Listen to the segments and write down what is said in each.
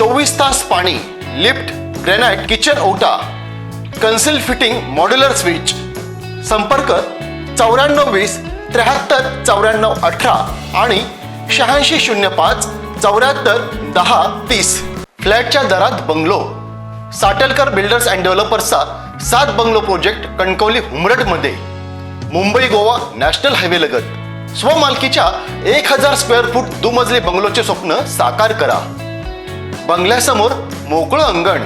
चोवीस तास पाणी लिफ्ट ग्रेनाइट किचन ओटा कन्सिल फिटिंग मॉड्युलर स्विच. संपर्क चौऱ्याण्णव वीस त्र्याहत्तर चौऱ्याण्णव अठरा आणि शहाऐंशी शून्य पाच चौऱ्याहत्तर दहा तीस. फ्लॅटच्या दरात बंगलो. साटेलकर बिल्डर्स अँड डेव्हलपर्सचा सात बंगलो प्रोजेक्ट कणकवली हुमरटमध्ये मुंबई गोवा नॅशनल हायवे लगत. स्वमालकीच्या एक हजार स्क्वेअर फूट दुमजली बंगलोचे स्वप्न साकार करा. बंगल्यासमोर मोकळं अंगण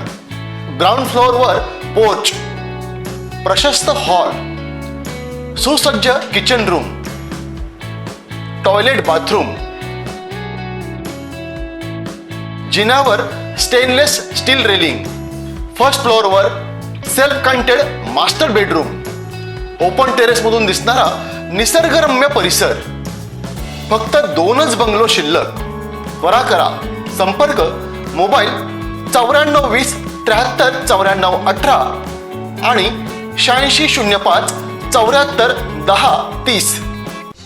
ग्राउंड फ्लोअरवर पोर्च प्रशस्त हॉल सुसज्ज किचन रूम टॉयलेट बाथरूम जिनावर stainless steel railing first फ्लोअरवर self contained master bedroom open टेरेसमधून दिसणारा निसर्गरम्य परिसर. फक्त दोनच बंगलो शिल्लक. त्वरा करा. संपर्क मोबाईल चौऱ्याण्णव वीस त्र्याहत्तर चौऱ्याण्णव अठरा आणि शहाऐंशी शून्य पाच चौऱ्याहत्तर दहा तीस.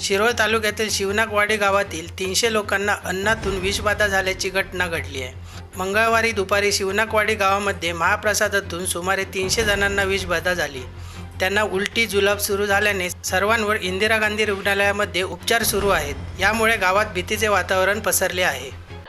शिरोळ तालुक्यातील शिवनाकवाडी गावातील तीनशे लोकांना अन्नातून विषबाधा झाल्याची घटना घडली आहे. मंगळवारी दुपारी शिवनाकवाडी गावामध्ये महाप्रसादातून सुमारे तीनशे जणांना विषबाधा झाली. त्यांना उलटी जुलाब सुरू झाल्याने सर्वांवर इंदिरा गांधी रुग्णालयामध्ये उपचार सुरू आहेत. यामुळे गावात भीतीचे वातावरण पसरले आहे.